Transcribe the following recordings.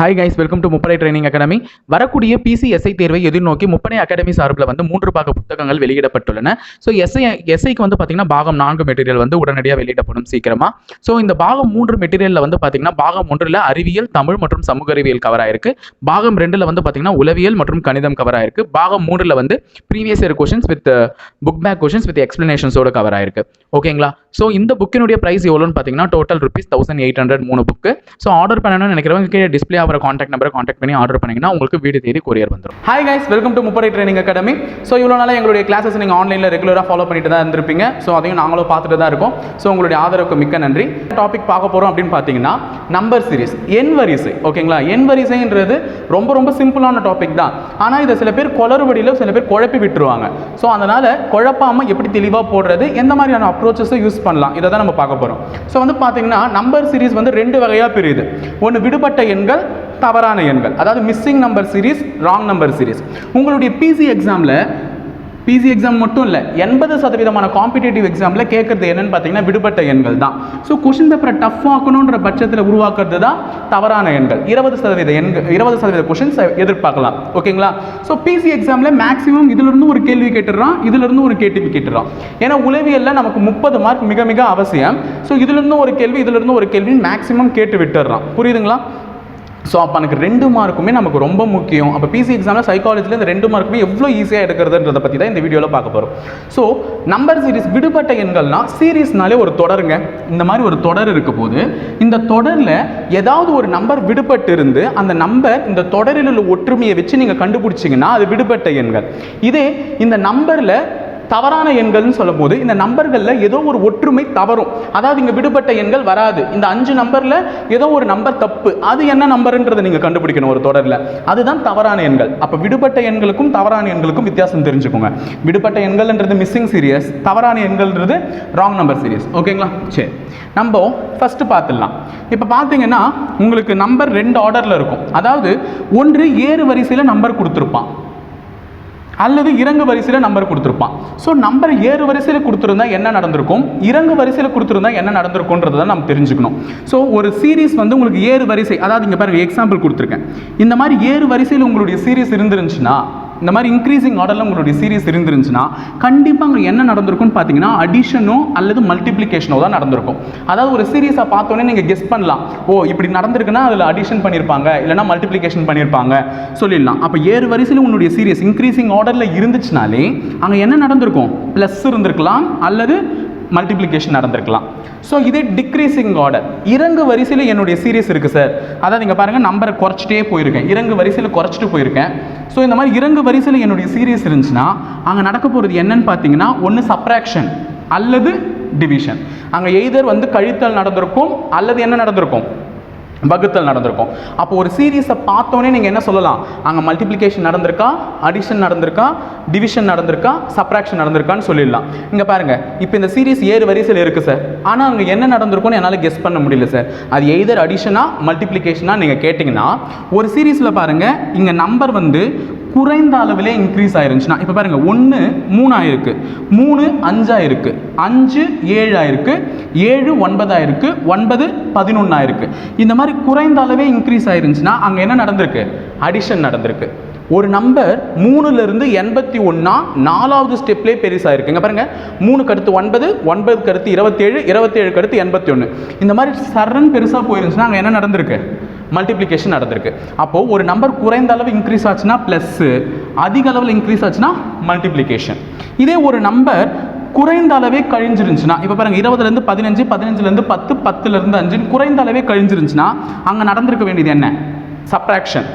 Hi guys welcome to Muppadai training academy வரக்கூடிய PCSI தேர்வை எதிர்நோக்கி முப்படை அகாடமி சார்பில் வந்து மூன்று பாக புத்தகங்கள் வெளியிடப்பட்டுள்ளன. ஸோ எஸ்ஐ எஸ்ஐக்கு வந்து பார்த்தீங்கன்னா பாகம் நான்கு மெட்டீரியல் வந்து உடனடியாக வெளியிடப்படும் சீக்கிரமாக ஸோ இந்த பாகம் மூன்று மெட்டீரியலில் வந்து பார்த்தீங்கன்னா பாகம் ஒன்றில் அறிவியல் தமிழ் மற்றும் சமூக அறிவியல் கவர் ஆயிருக்கு. பாகம் ரெண்டில் வந்து பார்த்தீங்கன்னா உளவியல் மற்றும் கணிதம் கவர் ஆயிருக்கு. பாகம் மூன்றில் வந்து previous year questions with book back questions with எக்ஸ்பிளனேஷன்ஸோட cover ஆயிருக்கு. ஓகேங்களா ஸோ இந்த புக்கினுடைய ப்ரைஸ் எவ்வளோன்னு பார்த்தீங்கன்னா total rupees thousand eight hundred மூணு புக்கு ஸோ ஆர்டர் பண்ணணும்னு நினைக்கிறவங்க கீழே டிஸ்பிளே ஆகிற காண்டாக்ட் நம்பரை காண்டாக்ட் பண்ணி ஆர்டர் பண்ணிங்கன்னா உங்களுக்கு வீடு தேடி கொரியர் வந்துடும் ஹாய் கைஸ் வெல்கம் டு முப்படை ட்ரைனிங் அகாடமி ஸோ இவ்வளோ நாளாக எங்களுடைய கிளாஸஸ் நீங்கள் ஆன்லைனில் ரெகுலராக ஃபாலோ பண்ணிட்டு தான் இருந்திருப்பீங்க. ஸோ அதையும் நாங்களும் பார்த்துட்டு தான் இருக்கோம். ஸோ உங்களுடைய ஆதரவுக்கு மிக்க நன்றி. டாபிக் பார்க்க போகிறோம் அப்படின்னு பார்த்தீங்கன்னா நம்பர் சீரிஸ் எண் வரிசை ஓகேங்களா எண் வரிசைன்றது ரொம்ப ரொம்ப சிம்பிளான டாபிக் தான். ஆனால் இதை சில பேர் குளறுபடியில் சில பேர் குழப்பி விட்டுருவாங்க. ஸோ அதனால் குழப்பாமல் எப்படி தெளிவாக போடுறது எந்த மாதிரியான அப்ரோச்சஸை யூஸ் பண்ணலாம் இதை தான் நம்ம பார்க்க போகிறோம் ஸோ வந்து பார்த்தீங்கன்னா நம்பர் சீரிஸ் வந்து ரெண்டு வகையாக பிரியுது. ஒன்று விடுபட்ட எண்கள் தவறான எண்கள். அதாவது missing number series wrong number series உங்களுடைய பிசி எக்ஸாமில் பிசி எக்ஸாம் மட்டும் இல்லை எண்பது சதவீதமான காம்படிட்டிவ் எக்ஸாமில் கேட்குறது என்னன்னு பார்த்தீங்கன்னா விடுபட்ட எண்கள் தான். ஸோ கொஷின் பேப்பரை டஃப் ஆக்கணுன்ற பட்சத்தில் உருவாக்குறது தான் தவறான எண்கள். இருபது சதவீத எண்கள் இருபது சதவீத கொஷின்ஸ் எதிர்பார்க்கலாம். ஓகேங்களா? ஸோ பிசி எக்ஸாமில் மேக்ஸிமம் இதிலிருந்து ஒரு கேள்வி கேட்டுடுறான் இதிலிருந்து ஒரு கேள்வி கேட்டுடுறான். ஏன்னா உளவியலில் நமக்கு முப்பது மார்க் மிக மிக அவசியம். ஸோ இதிலிருந்து ஒரு கேள்வி இதிலிருந்து ஒரு கேள்வி மேக்ஸிமம் கேட்டு விட்டுடுறான். புரியுதுங்களா? ஸோ அப்போ எனக்கு ரெண்டு மார்க்குமே நமக்கு ரொம்ப முக்கியம். அப்போ பிசி எக்ஸாமில் சைக்காலஜியில் இந்த ரெண்டு மார்க்குமே எவ்வளோ ஈஸியாக எடுக்கிறதுன்றதை பற்றி தான் இந்த வீடியோவில் பார்க்க போகிறோம் ஸோ நம்பர் சீரிஸ் விடுபட்ட எண்கள்னா சீரீஸ்னாலே ஒரு தொடருங்க. இந்த மாதிரி ஒரு தொடர் இருக்க போது இந்த தொடரில் ஏதாவது ஒரு நம்பர் விடுபட்டு இருந்து அந்த நம்பர் இந்த தொடரில் உள்ள ஒற்றுமையை வச்சு நீங்கள் கண்டுபிடிச்சிங்கன்னா அது விடுபட்ட எண்கள். இதே இந்த நம்பரில் தவறான எண்கள்னு சொல்லும்போது இந்த நம்பர்களில் ஏதோ ஒரு ஒற்றுமை தவறும். அதாவது இங்கே விடுபட்ட எண்கள் வராது. இந்த அஞ்சு நம்பரில் ஏதோ ஒரு நம்பர் தப்பு. அது என்ன நம்பருன்றதை நீங்கள் கண்டுபிடிக்கணும் ஒரு தொடரில். அதுதான் தவறான எண்கள். அப்போ விடுபட்ட எண்களுக்கும் தவறான எண்களுக்கும் வித்தியாசம் தெரிஞ்சுக்கோங்க. விடுபட்ட எண்கள்ன்றது மிஸ்ஸிங் சீரியஸ் தவறான எண்கள்ன்றது ராங் நம்பர் சீரியஸ் ஓகேங்களா சரி. நம்ம ஃபஸ்ட்டு பார்த்துடலாம். இப்போ பார்த்தீங்கன்னா உங்களுக்கு நம்பர் ரெண்டு ஆர்டரில் இருக்கும். அதாவது ஒன்று ஏறு வரிசையில் நம்பர் கொடுத்துருப்பான். அல்லது இறங்கு வரிசையில் நம்பர் கொடுத்துருப்பான். ஸோ நம்பர் ஏறு வரிசையில் கொடுத்துருந்தா என்ன நடந்திருக்கும்? இறங்கு வரிசையில் கொடுத்துருந்தா என்ன நடந்திருக்கும்ன்றதை தான் நம்ம தெரிஞ்சுக்கணும். ஸோ ஒரு சீரீஸ் வந்து உங்களுக்கு ஏறு வரிசை அதாவது இங்கே பாருங்கள் எக்ஸாம்பிள் கொடுத்துருக்கேன். இந்த மாதிரி ஏறு வரிசையில் உங்களுடைய சீரீஸ் இருந்துருந்துச்சுன்னா இந்த மாதிரி இன்க்ரீசிங் ஆர்டரில் உங்களுடைய சீரிஸ் இருந்துருந்துச்சுன்னா கண்டிப்பாக அங்கே என்ன நடந்திருக்கும்னு பார்த்தீங்கன்னா அடிஷனோ அல்லது மல்டிப்ளிகேஷனோ தான் நடந்திருக்கும். அதாவது ஒரு சீரியஸை பார்த்தோன்னே நீங்கள் கெஸ் பண்ணலாம். ஓ இப்படி நடந்திருக்குன்னா அதில் அடிஷன் பண்ணியிருப்பாங்க இல்லைனா மல்டிப்ளிகேஷன் பண்ணியிருப்பாங்க சொல்லிடலாம். அப்போ ஏறு வரிசையில் உன்னுடைய சீரியஸ் இன்க்ரீசிங் ஆர்டரில் இருந்துச்சுனாலே அங்கே என்ன நடந்திருக்கும்? ப்ளஸ் இருந்திருக்கலாம் அல்லது மல்டிப்ளிகேஷன் நடந்திருக்கலாம். ஸோ இதே டிக்ரீசிங் ஆர்டர் இறங்கு வரிசையில் என்னுடைய சீரியஸ் இருக்குது சார் அதாவது நீங்கள் பாருங்கள் நம்பரை குறைச்சிட்டே போயிருக்கேன். இறங்கு வரிசையில் குறைச்சிட்டு போயிருக்கேன். ஸோ இந்த மாதிரி இறங்கு வரிசையில் என்னுடைய சீரியஸ் இருந்துச்சுன்னா அங்கே நடக்க போகிறது என்னன்னு பார்த்தீங்கன்னா ஒன்று சப்ராக்ஷன் அல்லது டிவிஷன் அங்கே எய்தர் வந்து கழித்தல் நடந்திருக்கும் அல்லது என்ன நடந்திருக்கும்? வகுத்தல் நடந்திருக்கும். அப்போ ஒரு சீரீஸை பார்த்தோன்னே நீங்கள் என்ன சொல்லலாம்? அங்கே மல்டிப்ளிகேஷன் நடந்திருக்கா? அடிஷன் நடந்திருக்கா? டிவிஷன் நடந்திருக்கா? சப்ராக்ஷன் நடந்திருக்கான்னு சொல்லிடலாம். இங்கே பாருங்கள் இப்போ இந்த சீரீஸ் ஏறு வரிசையில் இருக்குது சார் ஆனால் அங்கே என்ன நடந்திருக்கும்னு என்னால் கெஸ் பண்ண முடியல சார் அது எய்தர் அடிஷனாக மல்டிப்ளிகேஷனாக நீங்கள் கேட்டிங்கன்னா ஒரு சீரீஸில் பாருங்கள் இங்கே நம்பர் வந்து குறைந்த அளவிலே இன்க்ரீஸ் ஆயிருந்துச்சுன்னா இப்போ பாருங்கள் ஒன்று மூணாயிருக்கு மூணு அஞ்சாயிருக்கு அஞ்சு ஏழாயிருக்கு ஏழு ஒன்பதாயிருக்கு ஒன்பது பதினொன்றாயிருக்கு இந்த மாதிரி குறைந்த அளவே இன்க்ரீஸ் ஆயிருந்துச்சுன்னா அங்கே என்ன நடந்திருக்கு? அடிஷன் நடந்திருக்கு. ஒரு நம்பர் மூணுலேருந்து எண்பத்தி ஒன்றா நாலாவது ஸ்டெப்லேயே பெருசாக இருக்கு. இங்கே பாருங்கள் மூணுக்கு அடுத்து ஒன்பது ஒன்பதுக்கு அடுத்து இருபத்தேழு இருபத்தேழுக்கு அடுத்து எண்பத்தி ஒன்று இந்த மாதிரி சரண் பெருசாக போயிருந்துச்சுன்னா அங்கே என்ன நடந்திருக்கு? மல்டிப்ளிகேஷன் நடந்திருக்கு. அப்போது ஒரு நம்பர் குறைந்த அளவு இன்க்ரீஸ் ஆச்சுன்னா ப்ளஸ்ஸு அதிக அளவில் இன்க்ரீஸ் ஆச்சுன்னா மல்டிப்ளிகேஷன் இதே ஒரு நம்பர் குறைந்த அளவே கழிஞ்சிருந்துச்சுன்னா இப்போ பாருங்கள் இருபதுலேருந்து பதினஞ்சு பதினஞ்சுலேருந்து பத்து பத்துலேருந்து அஞ்சு குறைந்த அளவே கழிஞ்சிருந்துச்சுன்னா அங்கே நடந்திருக்க வேண்டியது என்ன? சப்ராக்ஷன்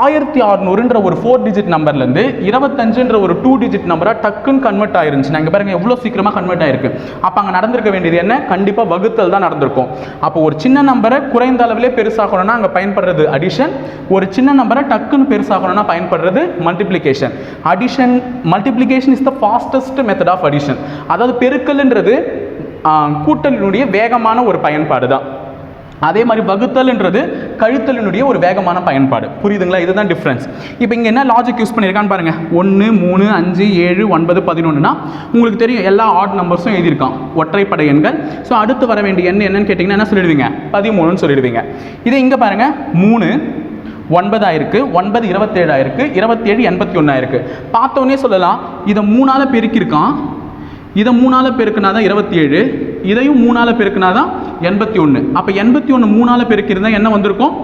ஆயிரத்தி அறுநூறுன்ற ஒரு ஃபோர் டிஜிட் நம்பர்லேருந்து இருபத்தஞ்சுன்ற ஒரு டூ டிஜிட் நம்பராக டக்குன்னு கன்வெர்ட் ஆயிருந்துச்சு. இங்கே பாருங்க எவ்வளோ சீக்கிரமாக கன்வெர்ட் ஆயிருக்கு. அப்போ அங்கே நடந்திருக்க வேண்டியது என்ன? கண்டிப்பாக வகுத்தல் தான் நடந்திருக்கும். அப்போ ஒரு சின்ன நம்பரை குறைந்த அளவிலே பெருசாகணும்னா அங்கே பயன்படுறது அடிஷன் ஒரு சின்ன நம்பரை டக்குன்னு பெருசாகணும்னா பயன்படுறது multiplication addition multiplication is the fastest method of addition அதாவது பெருக்கல்ன்றது கூட்டலினுடைய வேகமான ஒரு பயன்பாடு தான் அதே மாதிரி வகுத்தல்ன்றது கழித்தலினுடைய ஒரு வேகமான பயன்பாடு. புரியுதுங்களா? இதுதான் டிஃப்ரென்ஸ் இப்போ இங்கே என்ன லாஜிக் யூஸ் பண்ணியிருக்கான்னு பாருங்கள் ஒன்று மூணு அஞ்சு ஏழு ஒன்பது பதினொன்றுனா உங்களுக்கு தெரியும் எல்லா ஆட் நம்பர்ஸும் எழுதியிருக்கான். ஒற்றைப்படை எண்கள். ஸோ அடுத்து வர வேண்டிய எண் என்னன்னு கேட்டிங்கன்னா என்ன சொல்லிடுவீங்க? பதிமூணுன்னு சொல்லிடுவீங்க. இதே இங்கே பாருங்கள் மூணு ஒன்பதாயிருக்கு ஒன்பது இருபத்தேழாயிருக்கு இருபத்தேழு எண்பத்தி ஒன்றாயிருக்கு பார்த்தோன்னே சொல்லலாம். இதை மூணால் பெருக்கியிருக்கான். இதை மூணால் பெருக்குனா தான் இருபத்தி ஏழு இதையும் மூணால் பெருக்குனா தான் எண்பத்தி ஒன்று அப்போ எண்பத்தி ஒன்று மூணால் பெருக்கிருந்தால் என்ன வந்திருக்கும்?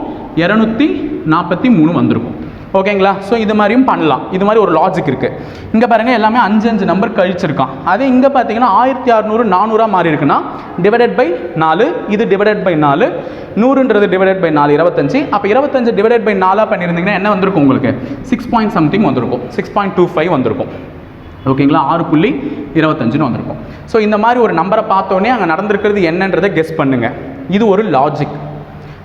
இரநூத்தி நாற்பத்தி மூணு வந்திருக்கும். ஓகேங்களா? ஸோ இது மாதிரியும் பண்ணலாம். இது மாதிரி ஒரு லாஜிக் இருக்குது இங்கே பாருங்கள் எல்லாமே அஞ்சு அஞ்சு நம்பர் கழிச்சிருக்கான். அதே இங்கே பார்த்தீங்கன்னா ஆயிரத்தி அறநூறு நானூறாக மாறி இருக்குன்னா டிவைடட் பை நாலு இது டிவைடட் பை நாலு நூறுன்றது டிவைடட் பை நாலு இருபத்தஞ்சு. அப்போ இருபத்தஞ்சு டிவைடட் பை நாலாக பண்ணியிருந்தீங்கன்னா என்ன வந்திருக்கும் உங்களுக்கு? சிக்ஸ் பாயிண்ட் சம்திங் வந்திருக்கும். சிக்ஸ் பாயிண்ட் டூ ஃபைவ் வந்திருக்கும். ஓகேங்களா? ஆறு புள்ளி இருபத்தஞ்சுன்னு வந்திருக்கும். ஸோ இந்த மாதிரி ஒரு நம்பரை பார்த்தோன்னே அங்கே நடந்திருக்கிறது என்னன்றதை கெஸ் பண்ணுங்கள் இது ஒரு லாஜிக்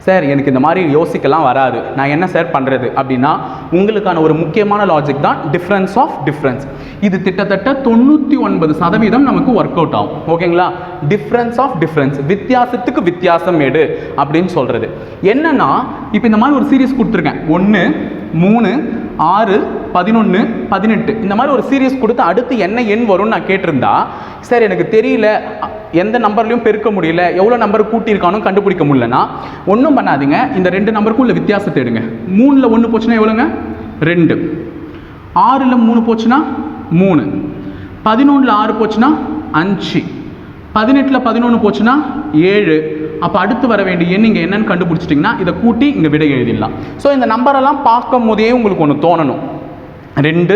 சார் எனக்கு இந்த மாதிரி யோசிக்கலாம் வராது. நான் என்ன சார் பண்ணுறது அப்படின்னா உங்களுக்கான ஒரு முக்கியமான லாஜிக் தான் டிஃப்ரென்ஸ் ஆஃப் டிஃப்ரென்ஸ் இது கிட்டத்தட்ட தொண்ணூற்றி ஒன்பது சதவீதம் நமக்கு ஒர்க் அவுட் ஆகும். ஓகேங்களா? டிஃப்ரென்ஸ் ஆஃப் டிஃப்ரென்ஸ் வித்தியாசத்துக்கு வித்தியாசம் எடு அப்படின்னு சொல்கிறது என்னன்னா இப்போ இந்த மாதிரி ஒரு சீரிஸ் கொடுத்துருக்கேன். ஒன்று மூணு ஆறு பதினொன்று பதினெட்டு. இந்த மாதிரி ஒரு சீரியஸ் கொடுத்து அடுத்து என்ன எண் வரும்னு நான் கேட்டிருந்தா சார் எனக்கு தெரியல எந்த நம்பர்லையும் பெருக்க முடியல எவ்வளோ நம்பர் கூட்டியிருக்கானோ கண்டுபிடிக்க முடியலனா ஒன்றும் பண்ணாதீங்க. இந்த ரெண்டு நம்பருக்கும் உள்ள வித்தியாசத்தை எடுங்க. மூணில் ஒன்று போச்சுன்னா எவ்வளோங்க ரெண்டு. ஆறில் மூணு போச்சுன்னா மூணு. பதினொன்றில் ஆறு போச்சுன்னா அஞ்சு. பதினெட்டில் பதினொன்று போச்சுன்னா ஏழு. அப்போ அடுத்து வர வேண்டிய எண் நீங்கள் என்னன்னு கண்டுபிடிச்சிட்டிங்கன்னா இதை கூட்டி இங்கே விடை எழுதிடலாம். ஸோ இந்த நம்பரெல்லாம் பார்க்கும் போதே உங்களுக்கு ஒன்று தோணணும். ரெண்டு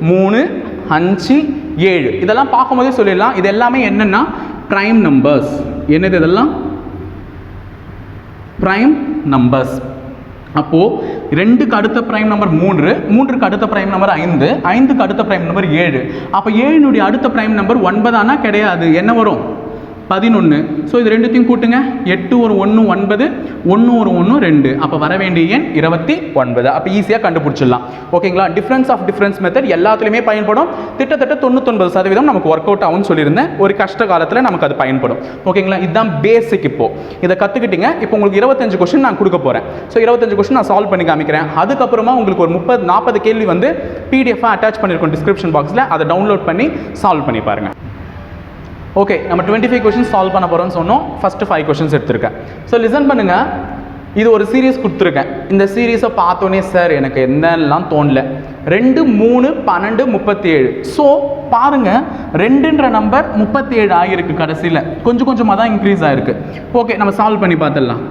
மூணு அஞ்சு ஏழு. இதெல்லாம் பார்க்கும்போதே சொல்லிடலாம். இது எல்லாமே என்னென்னா ப்ரைம் நம்பர்ஸ் என்னது இதெல்லாம்? ப்ரைம் நம்பர்ஸ் அப்போது ரெண்டுக்கு அடுத்த ப்ரைம் நம்பர் மூன்று மூன்றுக்கு அடுத்த ப்ரைம் நம்பர் ஐந்து ஐந்துக்கு அடுத்த ப்ரைம் நம்பர் ஏழு. அப்போ ஏழினுடைய அடுத்த ப்ரைம் நம்பர் ஒன்பதானா? கிடையாது. என்ன வரும்? பதினொன்று ஸோ இது ரெண்டுத்தையும் கூட்டுங்க. எட்டு ஒரு ஒன்று ஒன்பது ஒன்று ஒரு ஒன்று ரெண்டு. அப்போ வர வேண்டிய எண் இருபத்தி ஒன்பது. அப்போ ஈஸியாக கண்டுபிடிச்சிடலாம். ஓகேங்களா டிஃப்ரென்ஸ் ஆஃப் டிஃப்ரென்ஸ் மெத்தட் எல்லாத்துலேயுமே பயன்படும். திட்டத்தட்ட தொண்ணூத்தொன்பது சதவீதம் நமக்கு ஒர்க் அவுட் ஆகும்னு சொல்லியிருந்தேன். ஒரு கஷ்ட காலத்தில் நமக்கு அது பயன்படும். ஓகேங்களா இதுதான் பேசிக் இப்போ. இதை கற்றுக்கிட்டீங்க இப்போ உங்களுக்கு இருபத்தஞ்சு கொஸ்டின் நான் கொடுக்க போகிறேன் ஸோ இருபத்தஞ்சு கொஸ்டின் நான் சால்வ் பண்ணி காமிக்கிறேன். அதுக்கப்புறமா உங்களுக்கு ஒரு முப்பது நாற்பது கேள்வி வந்து பிடிஎஃபாக அட்டாச் பண்ணியிருக்கோம் டிஸ்கிரிப்ஷன் பாக்ஸில் அதை டவுன்லோட் பண்ணி சால்வ் பண்ணி பாருங்கள் ஓகே நம்ம டுவெண்ட்டி ஃபைவ் கொஷின்ஸ் சால்வ் பண்ண போகிறோம்னு சொன்னோம். ஃபஸ்ட்டு ஃபைவ் கொஷின்ஸ் எடுத்திருக்கேன். ஸோ லிசன் பண்ணுங்கள் இது ஒரு சீரியஸ் கொடுத்துருக்கேன். இந்த சீரியஸை பார்த்தோன்னே சார் எனக்கு என்னெல்லாம் தோணல. ரெண்டு மூணு பன்னெண்டு முப்பத்தி ஏழு ஸோ பாருங்க. ரெண்டுன்ற நம்பர் முப்பத்தி ஏழு ஆகிருக்கு கடைசியில். கொஞ்சம் கொஞ்சமாக தான் இன்க்ரீஸ் ஆகிருக்கு ஓகே நம்ம சால்வ் பண்ணி பார்த்துடலாம்.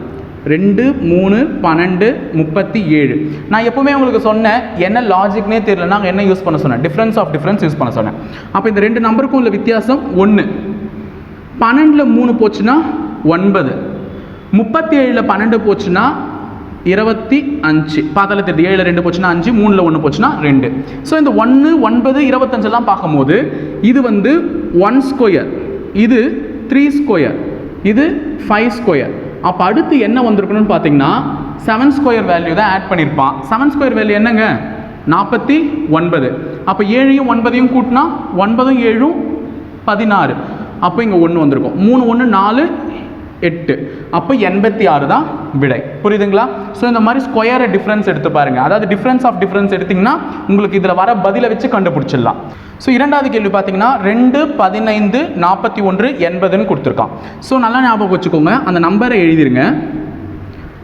ரெண்டு மூணு பன்னெண்டு முப்பத்தி ஏழு. நான் எப்பவுமே உங்களுக்கு சொன்னேன் என்ன லாஜிக்னே நாங்கள் என்ன யூஸ் பண்ண சொன்னேன்? டிஃப்ரென்ஸ் ஆஃப் டிஃப்ரென்ஸ் யூஸ் பண்ண சொன்னேன். அப்போ இந்த ரெண்டு நம்பருக்கும் உள்ள வித்தியாசம் ஒன்று பன்னெண்டில் மூணு போச்சுன்னா ஒன்பது. முப்பத்தி ஏழில் பன்னெண்டு போச்சுன்னா இருபத்தி அஞ்சு. பார்த்தாலே தெரியுது ஏழில் ரெண்டு போச்சுன்னா அஞ்சு மூணில் ஒன்று போச்சுன்னா ரெண்டு. ஸோ இந்த ஒன்று ஒன்பது இருபத்தஞ்செல்லாம் பார்க்கும்போது இது வந்து ஒன் ஸ்கொயர் இது த்ரீ ஸ்கொயர் இது ஃபைவ் ஸ்கொயர் அப்போ அடுத்து என்ன வந்திருக்கணும்னு பார்த்தீங்கன்னா செவன் ஸ்கொயர் வேல்யூ தான் ஆட் பண்ணியிருப்பான் செவன் ஸ்கொயர் வேல்யூ என்னங்க? நாற்பத்தி ஒன்பது. அப்போ ஏழையும் ஒன்பதையும் கூட்டினா ஒன்பதும் ஏழும் பதினாறு. அப்போ இங்கே ஒன்று வந்திருக்கும். மூணு ஒன்று நாலு எட்டு. அப்போ எண்பத்தி ஆறு தான் விடை. புரியுதுங்களா? ஸோ இந்த மாதிரி ஸ்கொயரை டிஃப்ரென்ஸ் எடுத்து பாருங்க. அதாவது டிஃப்ரென்ஸ் ஆஃப் டிஃப்ரென்ஸ் எடுத்திங்கன்னா உங்களுக்கு இதில் வர பதிலை வச்சு கண்டுபிடிச்சிடலாம். ஸோ இரண்டாவது கேள்வி பார்த்தீங்கன்னா ரெண்டு பதினைந்து நாற்பத்தி ஒன்று எண்பதுன்னு கொடுத்துருக்கான். ஸோ நல்லா ஞாபகம் வச்சுக்கோங்க. அந்த நம்பரை எழுதிருங்க.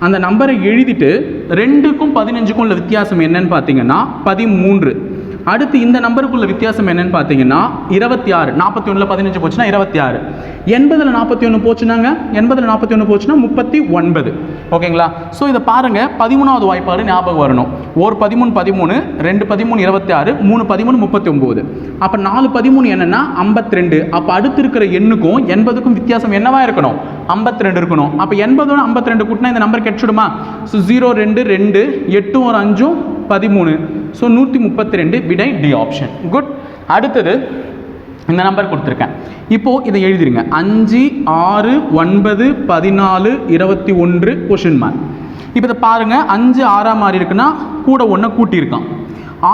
அந்த நம்பரை எழுதிட்டு ரெண்டுக்கும் பதினஞ்சுக்கும் உள்ள வித்தியாசம் என்னன்னு பார்த்தீங்கன்னா பதிமூன்று. அடுத்து இந்த நம்பருக்குள்ள வித்தியாசம் என்னன்னு பார்த்தீங்கன்னா இருபத்தி ஆறு நாற்பத்தி ஒன்றில் பதினஞ்சு போச்சுன்னா இருபத்தி ஆறு. எண்பதில் நாற்பத்தி ஒன்று போச்சுனாங்க எண்பதில் நாற்பத்தி ஒன்று போச்சுன்னா முப்பத்தி ஒன்பது. ஓகேங்களா? ஸோ இதை பாருங்க பதிமூணாவது வாய்ப்பாடு ஞாபகம் வரணும். ஒரு பதிமூணு பதிமூணு ரெண்டு பதிமூணு இருபத்தி ஆறு மூணு பதிமூணு முப்பத்தி ஒம்பது அப்போ நாலு பதிமூணு என்னென்னா ஐம்பத்தி ரெண்டு. அப்போ அடுத்து இருக்கிற எண்ணுக்கும் எண்பதுக்கும் வித்தியாசம் என்னவா இருக்கணும்? ஐம்பத்தி ரெண்டு இருக்கணும். அப்போ எண்பதோட ஐம்பத்தி ரெண்டு கூட்டினா இந்த நம்பர் கிடைச்சிடுமா ஸோ ஜீரோ ரெண்டு ரெண்டு எட்டு ஒரு அஞ்சும் பதிமூணு. ஸோ நூற்றி முப்பத்தி ரெண்டு விடை டி ஆப்ஷன் குட் அடுத்தது இந்த நம்பர் கொடுத்துருக்கேன். இப்போது இதை எழுதிருங்க. அஞ்சு ஆறு ஒன்பது பதினாலு இருபத்தி ஒன்று கொஷின் மார்க் இப்போ இதை பாருங்கள் அஞ்சு ஆறாம் மாறி இருக்குன்னா கூட ஒன்றை கூட்டியிருக்கான்.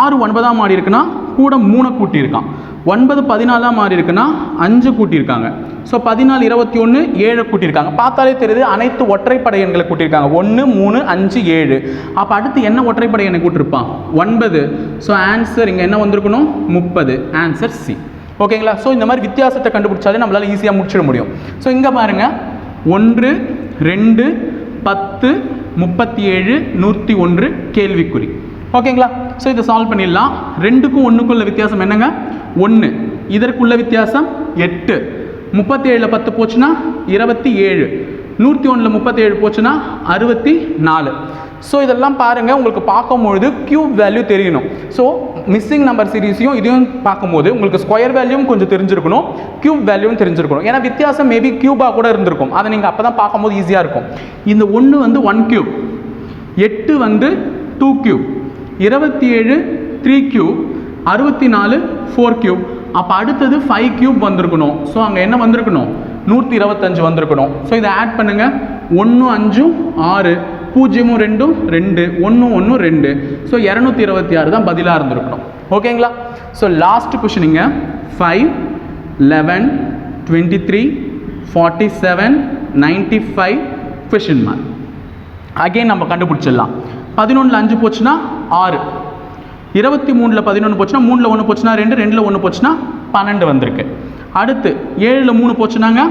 ஆறு ஒன்பதாம் மாறி இருக்குன்னா கூட மூணை கூட்டியிருக்கான். ஒன்பது பதினாலாக மாறி இருக்குன்னா அஞ்சு கூட்டியிருக்காங்க. ஸோ பதினாலு இருபத்தி ஒன்று ஏழு கூட்டியிருக்காங்க. பார்த்தாலே தெரியுது அனைத்து ஒற்றைப்படை எண்களை கூட்டியிருக்காங்க. ஒன்று மூணு அஞ்சு ஏழு. அப்போ அடுத்து என்ன ஒற்றைப்படை எண்ணை கூட்டிருப்பான்? ஒன்பது. ஸோ ஆன்சர் இங்கே என்ன வந்திருக்கணும்? முப்பது. ஆன்சர் சி ஓகேங்களா ஸோ இந்த மாதிரி வித்தியாசத்தை கண்டுபிடிச்சாலே நம்மளால் ஈஸியாக முடிச்சிட முடியும். ஸோ இங்கே பாருங்கள் ஒன்று ரெண்டு பத்து முப்பத்தி ஏழு நூற்றி ஒன்று கேள்விக்குறி. ஓகேங்களா? ஸோ இதை சால்வ் பண்ணிடலாம். ரெண்டுக்கும் ஒன்றுக்குள்ள வித்தியாசம் என்னங்க? ஒன்று இதற்குள்ள வித்தியாசம் எட்டு. முப்பத்தேழில் பத்து போச்சுன்னா இருபத்தி ஏழு நூற்றி ஒன்றில் முப்பத்தேழு போச்சுன்னா அறுபத்தி நாலு ஸோ இதெல்லாம் பாருங்கள் உங்களுக்கு பார்க்கும்பொழுது கியூப் வேல்யூ தெரியணும். ஸோ மிஸ்ஸிங் நம்பர் சீரீஸையும் இதையும் பார்க்கும்போது உங்களுக்கு ஸ்கொயர் வேல்யூவும் கொஞ்சம் தெரிஞ்சிருக்கணும். கியூப் வேல்யூவும் தெரிஞ்சிருக்கணும். ஏன்னா வித்தியாசம் மேபி கியூபாக கூட இருந்திருக்கும். அதை நீங்கள் அப்போ தான் பார்க்கும்போது ஈஸியாக இருக்கும். இந்த ஒன்று வந்து ஒன் கியூப் எட்டு வந்து டூ கியூப் இருபத்தி ஏழு த்ரீ கியூப் அறுபத்தி நாலு ஃபோர் கியூப் அப்போ அடுத்தது ஃபைவ் கியூப் வந்திருக்கணும். ஸோ அங்கே என்ன வந்திருக்கணும்? நூற்றி இருபத்தஞ்சு வந்திருக்கணும். ஸோ இதை ஆட் பண்ணுங்கள் ஒன்று அஞ்சும் ஆறு. பூஜ்ஜியமும் ரெண்டும் ரெண்டு. ஒன்று ஒன்று ரெண்டு. ஸோ இரநூத்தி இருபத்தி ஆறு தான் பதிலாக இருந்திருக்கணும். ஓகேங்களா so last கொஷினிங்க five eleven twenty three forty seven ninety five question mark again நம்ம கண்டுபிடிச்சிடலாம். பதினொன்றில் அஞ்சு போச்சுன்னா ஆறு. இருபத்தி மூணில் பதினொன்று போச்சுன்னா மூணில் ஒன்று போச்சுன்னா ரெண்டு ரெண்டில் ஒன்று போச்சுன்னா பன்னெண்டு வந்திருக்கு. அடுத்து ஏழில் மூணு போச்சுன்னாங்க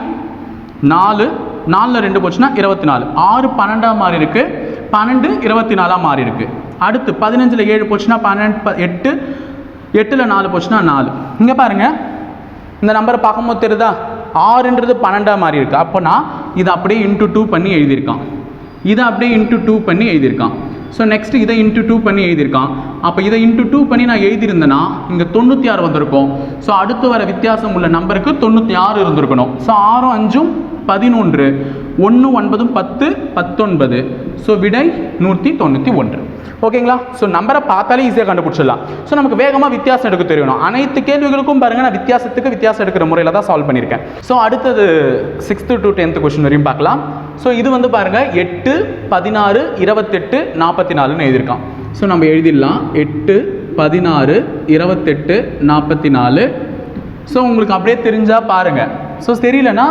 நாலு நாலில் ரெண்டு போச்சுன்னா இருபத்தி நாலு ஆறு பன்னெண்டாக மாறி இருக்கு பன்னெண்டு இருபத்தி நாலாக மாறி இருக்கு அடுத்து பதினஞ்சில் ஏழு போச்சுன்னா பன்னெண்டு எட்டு எட்டில் நாலு போச்சுன்னா நாலு. இங்கே பாருங்க இந்த நம்பரை பார்க்கும்போது தெரியுதா? ஆறுன்றது பன்னெண்டாக மாறி இருக்கு அப்போனா இதை அப்படியே இன்ட்டு டூ பண்ணி எழுதியிருக்கான். இதை அப்படியே இன்ட்டு டூ பண்ணி எழுதியிருக்கான். ஸோ நெக்ஸ்ட் இதை இன்ட்டு டூ பண்ணி எழுதியிருக்கான். அப்போ இதை இன்ட்டு டூ பண்ணி நான் எழுதியிருந்தேன்னா இங்கே தொண்ணூற்றி ஆறு வந்திருக்கும். ஸோ அடுத்து வர வித்தியாசம் உள்ள நம்பருக்கு தொண்ணூற்றி ஆறு இருந்திருக்கணும். ஸோ ஆறும் அஞ்சும் பதினொன்று. ஒன்று ஒன்பதும் பத்து பத்தொன்பது. ஸோ விடை நூற்றி தொண்ணூற்றி ஒன்று. ஓகேங்களா? ஸோ நம்பரை பார்த்தாலே ஈஸியாக கண்டுபிடிச்சிடலாம். ஸோ நமக்கு வேகமாக வித்தியாசம் எடுக்க தெரியணும் அனைத்து கேள்விகளுக்கும் பாருங்கள் நான் வித்தியாசத்துக்கு வித்தியாசம் எடுக்கிற முறையில் தான் சால்வ் பண்ணியிருக்கேன். ஸோ அடுத்தது சிக்ஸ்த்து டு டென்த் கொஸ்டின் வரையும் பார்க்கலாம். ஸோ இது வந்து பாருங்கள் எட்டு பதினாறு இருபத்தெட்டு நாற்பத்தி நாலுன்னு எழுதியிருக்கான். ஸோ நம்ம எழுதிடலாம். எட்டு பதினாறு இருபத்தெட்டு நாற்பத்தி நாலு ஸோ உங்களுக்கு அப்படியே தெரிஞ்சால் பாருங்கள் ஸோ தெரியலனா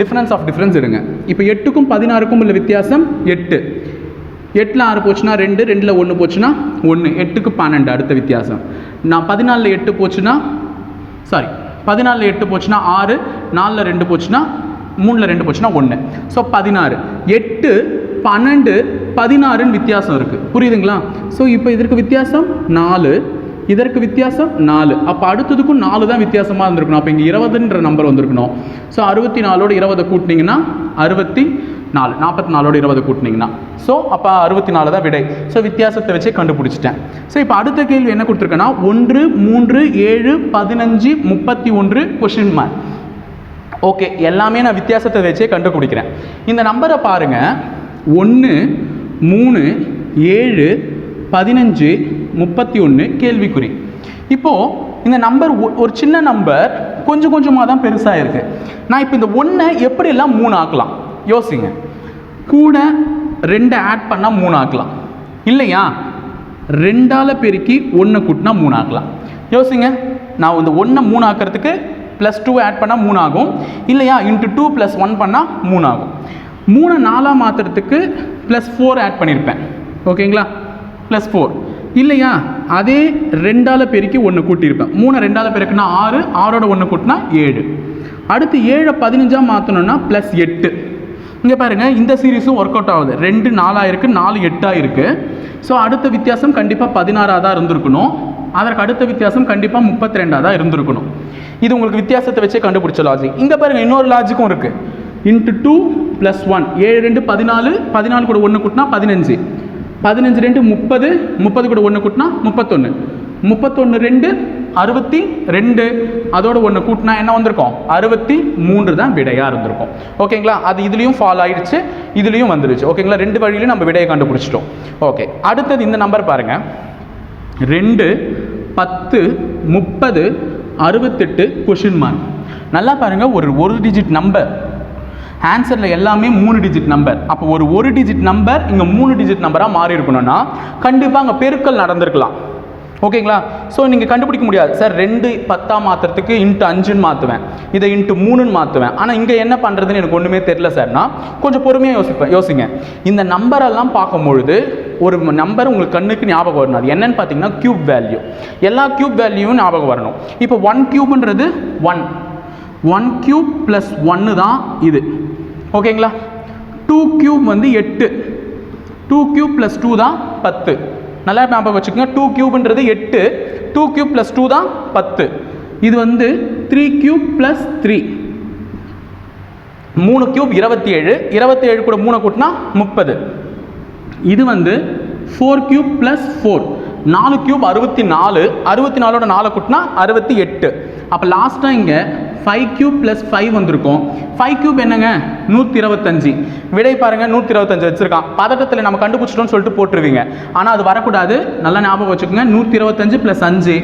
டிஃப்ரென்ஸ் ஆஃப் டிஃப்ரென்ஸ் எடுங்க. இப்போ எட்டுக்கும் பதினாறுக்கும் உள்ள வித்தியாசம் எட்டு. எட்டில் ஆறு போச்சுன்னா ரெண்டு ரெண்டில் ஒன்று போச்சுன்னா ஒன்று எட்டுக்கு பன்னெண்டு அடுத்த வித்தியாசம். நான் பதினாலில் எட்டு போச்சுன்னா சாரி பதினாலில் எட்டு போச்சுன்னா ஆறு நாலில் ரெண்டு போச்சுன்னா மூணில் ரெண்டு போச்சுன்னா ஒன்று ஸோ பதினாறு. எட்டு பன்னெண்டு பதினாறுன்னு வித்தியாசம் இருக்குது புரியுதுங்களா? ஸோ இப்போ இதற்கு வித்தியாசம் நாலு இதற்கு வித்தியாசம் நாலு. அப்போ அடுத்ததுக்கும் நாலு தான் வித்தியாசமாக இருந்திருக்கணும். அப்போ இங்கே இருபதுன்ற நம்பர் வந்திருக்கணும். ஸோ அறுபத்தி நாலோட இருபதை கூட்டினீங்கன்னா அறுபத்தி நாலு நாற்பத்தி நாலோட இருபது கூட்டினீங்கன்னா. ஸோ அப்போ அறுபத்தி நாலு தான் விடை. ஸோ வித்தியாசத்தை வச்சே கண்டுபிடிச்சிட்டேன். ஸோ இப்போ அடுத்த கேள்வி என்ன கொடுத்துருக்கேன்னா ஒன்று மூன்று ஏழு பதினஞ்சு முப்பத்தி ஒன்று கொஷின் மார்க் ஓகே எல்லாமே நான் வித்தியாசத்தை வச்சே கண்டுபிடிக்கிறேன். இந்த நம்பரை பாருங்க. ஒன்று மூணு ஏழு பதினஞ்சு முப்பத்தி ஒன்று கேள்விக்குறி. இப்போது இந்த நம்பர் ஒரு சின்ன நம்பர் கொஞ்சம் கொஞ்சமாக தான் பெருசாக இருக்குது நான் இப்போ இந்த ஒன்றை எப்படியெல்லாம் மூணு ஆக்கலாம் யோசிங்க. கூட ரெண்டை ஆட் பண்ணால் மூணு ஆக்கலாம் இல்லையா? ரெண்டால் பெருக்கி ஒன்று கூட்டினா மூணு ஆக்கலாம் யோசிங்க. நான் இந்த ஒன்றை மூணு ஆக்கிறதுக்கு ப்ளஸ் டூ ஆட் பண்ணால் மூணு ஆகும் இல்லையா? இன்ட்டு டூ ப்ளஸ் ஒன் பண்ணால் மூணு ஆகும் மூணை நாலாக மாற்றுறதுக்கு ப்ளஸ் ஃபோர் ஆட் பண்ணியிருப்பேன் ஓகேங்களா? ப்ளஸ் ஃபோர் இல்லையா? அதே ரெண்டால் பெருக்கி ஒன்று கூட்டியிருப்பேன் மூணை ரெண்டால் பெருக்குனா ஆறு ஆறோட ஒன்று கூட்டினா ஏழு. அடுத்து ஏழை பதினஞ்சாக மாற்றணும்னா ப்ளஸ் எட்டு. இங்கே பாருங்கள் இந்த சீரீஸும் ஒர்க் அவுட் ஆகுது. ரெண்டு நாலாக இருக்குது நாலு எட்டாக இருக்குது ஸோ அடுத்த வித்தியாசம் கண்டிப்பாக பதினாறாக தான் இருந்திருக்கணும். அதற்கு அடுத்த வித்தியாசம் கண்டிப்பாக முப்பத்தி ரெண்டாக தான் இருந்திருக்கணும். இது உங்களுக்கு வித்தியாசத்தை வச்சே கண்டுபிடிச்ச லாஜிக் இங்கே பாருங்கள் இன்னொரு லாஜிக்கும் இருக்குது இன்ட்டு டூ ப்ளஸ் ஒன் ஏழு ரெண்டு பதினாலு. பதினாலு கூட ஒன்று கூட்டினா பதினஞ்சு. பதினஞ்சு ரெண்டு முப்பது. முப்பது கூட ஒன்று கூட்டினா முப்பத்தொன்று முப்பத்தொன்று ரெண்டு அறுபத்தி ரெண்டு. அதோட ஒன்று கூட்டினா என்ன வந்திருக்கும்? அறுபத்தி மூன்று தான் விடையாக இருந்திருக்கும். ஓகேங்களா? அது இதுலேயும் ஃபால் ஆயிடுச்சு இதுலேயும் வந்துருச்சு. ஓகேங்களா? ரெண்டு வழியிலையும் நம்ம விடையை கண்டுபிடிச்சிட்டோம். ஓகே. அடுத்தது இந்த நம்பர் பாருங்கள் ரெண்டு பத்து முப்பது அறுபத்தெட்டு கொஷின் மார்க் நல்லா பாருங்கள் ஒரு ஒரு டிஜிட் நம்பர் ஆன்சரில் எல்லாமே மூணு டிஜிட் நம்பர் அப்போ ஒரு ஒரு டிஜிட் நம்பர் இங்கே மூணு டிஜிட் நம்பராக மாறி இருக்கணும்னா கண்டிப்பாக அங்கே பெருக்கல் நடந்திருக்கலாம். ஓகேங்களா? ஸோ நீங்கள் கண்டுபிடிக்க முடியாது. சார் ரெண்டு பத்தா மாற்றுறதுக்கு இன்ட்டு அஞ்சுன்னு மாற்றுவேன் இதை இன்ட்டு மூணுன்னு மாற்றுவேன் ஆனால் இங்கே என்ன பண்ணுறதுன்னு எனக்கு ஒன்றுமே தெரில சார்னா கொஞ்சம் பொறுமையாக யோசிப்பேன். யோசிங்க. இந்த நம்பரெல்லாம் பார்க்கும்பொழுது ஒரு நம்பர் உங்களுக்கு கண்ணுக்கு ஞாபகம் வரணும். அது என்னன்னு பார்த்தீங்கன்னா க்யூப் வேல்யூ எல்லா க்யூப் வேல்யூவும் ஞாபகம் வரணும். இப்போ ஒன் க்யூப்ன்றது ஒன் ஒன் க்யூப் ப்ளஸ் ஒன்று தான் இது. ஓகேங்களா? டூ க்யூப் வந்து எட்டு. டூ கியூப் ப்ளஸ் டூ தான் பத்து. நல்லா ஞாபகம் வச்சுக்கோங்க. டூ கியூப்ன்றது எட்டு. டூ கியூப் ப்ளஸ் டூ தான் பத்து. இது வந்து த்ரீ கியூப் ப்ளஸ் த்ரீ மூணு கியூப் இருபத்தி ஏழு இருபத்தி ஏழு கூட மூணு கூட்டினா முப்பது. இது வந்து ஃபோர் கியூப் ப்ளஸ் ஃபோர் நாலு கியூப் அறுபத்தி நாலு அறுபத்தி நாலோட நாலு கூட்டினா அறுபத்தி எட்டு. அப்போ லாஸ்ட்டாக இங்கே ஃபைவ் கியூப் ப்ளஸ் ஃபைவ் வந்திருக்கும். ஃபைவ் கியூப் என்னங்க? நூற்றி இருபத்தஞ்சி. விடை பாருங்கள் நூற்றி இருபத்தஞ்சு வச்சுருக்கான். பதட்டத்தில் நம்ம கண்டுபிடிச்சிட்டோம்னு சொல்லிட்டு போட்டுருவீங்க. ஆனால் அது வரக்கூடாது. நல்லா ஞாபகம் வச்சுக்கோங்க நூற்றி இருபத்தஞ்சு ப்ளஸ் அஞ்சு.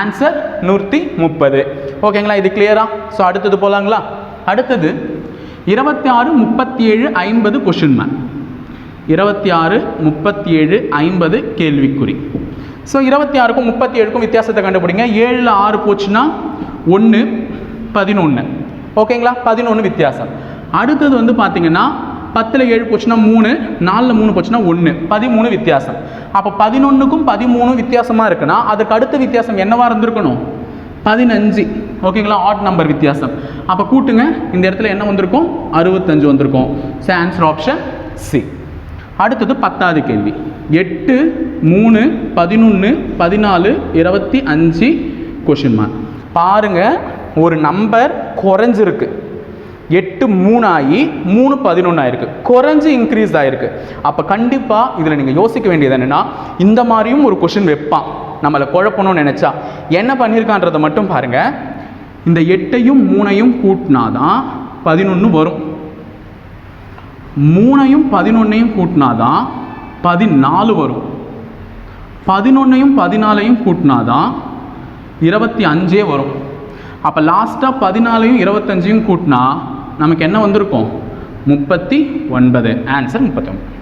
ஆன்சர் நூற்றி முப்பது. ஓகேங்களா இது கிளியரா ஸோ அடுத்தது போகலாங்களா அடுத்தது இருபத்தி ஆறு முப்பத்தி ஏழு ஐம்பது கொஷின் மேன் இருபத்தி ஆறு முப்பத்தி ஏழு ஐம்பது கேள்விக்குறி. ஸோ இருபத்தி ஆறுக்கும் முப்பத்தி ஏழுக்கும் வித்தியாசத்தை கண்டுபிடிங்க. ஏழில் ஆறு போச்சுன்னா ஒன்று பதினொன்று ஓகேங்களா? பதினொன்று வித்தியாசம். அடுத்தது வந்து பார்த்தீங்கன்னா பத்தில் ஏழு போச்சுன்னா மூணு நாலில் மூணு போச்சுன்னா ஒன்று பதிமூணு வித்தியாசம். அப்போ பதினொன்றுக்கும் பதிமூணு வித்தியாசமாக இருக்குன்னா அதுக்கு அடுத்த வித்தியாசம் என்னவாக இருந்திருக்கணும்? பதினஞ்சு. ஓகேங்களா? ஆட் நம்பர் வித்தியாசம். அப்போ கூட்டுங்க. இந்த இடத்துல என்ன வந்திருக்கும்? அறுபத்தஞ்சு வந்திருக்கும். ஸோ ஆன்சர் ஆப்ஷன் சி அடுத்தது பத்தாவது கேள்வி. எட்டு மூணு பதினொன்று பதினாலு இருபத்தி அஞ்சு கொஷின் மார்க் பாருங்க ஒரு நம்பர் குறைஞ்சிருக்கு. எட்டு மூணு ஆகி மூணு பதினொன்று ஆயிருக்கு குறைஞ்சு இன்க்ரீஸ் ஆகிருக்கு அப்போ கண்டிப்பாக இதில் நீங்கள் யோசிக்க வேண்டியது என்னென்னா இந்த மாதிரியும் ஒரு கொஷின் வைப்பான். நம்மளை குழப்பணும்னு நினச்சா. என்ன பண்ணியிருக்கான்றதை மட்டும் பாருங்கள் இந்த எட்டையும் மூணையும் கூட்டினாதான் பதினொன்று வரும். மூணையும் பதினொன்னையும் கூட்டினாதான் பதினாலு வரும். பதினொன்னையும் பதினாலையும் கூட்டினாதான் இருபத்தி அஞ்சே வரும். அப்போ லாஸ்ட்டாக பதினாலையும் இருபத்தஞ்சையும் கூட்டினா நமக்கு என்ன வந்திருக்கும்? முப்பத்தி ஒன்பது. ஆன்சர் முப்பத்தி ஒன்பது.